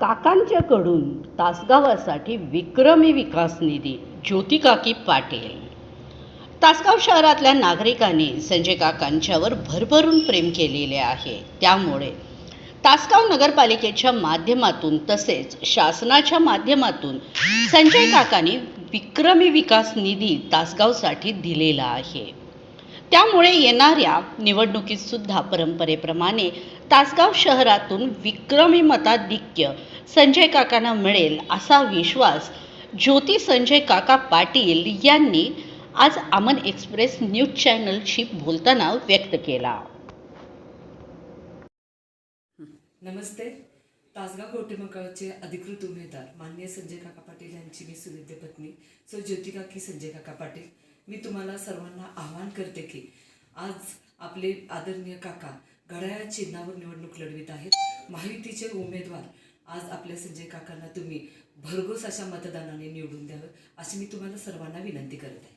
काकांच्याकडून तासगावासाठी विक्रमी विकास निधी ज्योतिकाकी पाटील. तासगाव शहरातल्या नागरिकांनी संजय काकांच्यावर भरभरून प्रेम केलेले आहे. त्यामुळे तासगाव नगरपालिकेच्या माध्यमातून तसेच शासनाच्या माध्यमातून संजय काकांनी विक्रमी विकास निधी तासगावसाठी दिलेला आहे. त्यामुळे येणाऱ्या निवडणुकीतसुद्धा परंपरेप्रमाणे तासगाव शहरातून विक्रमी मताधिक्य संजय काकांना मिळेल असा विश्वास ज्योती संजय काका पाटील यांनी आज अमन एक्सप्रेस न्यूज चॅनलशी बोलताना व्यक्त केला. नमस्ते. तासगाव गोटेमकाळचे अधिकृत उमेदवार माननीय संजय काका पाटील यांची मी सुविद्य पत्नी सो ज्योती काकी संजय काका पाटील. मी तुम्हाला सर्वांना आवाहन करते की आज आपले आदरणीय काका घड्याळ चिन्हावर निवडणूक लढवित आहेत. महायुतीचे उमेदवार आज आपल्या संजय काकांना तुम्ही भरघोस अशा मतदानाने निवडून द्यावं अशी मी तुम्हाला सर्वांना विनंती करत आहे.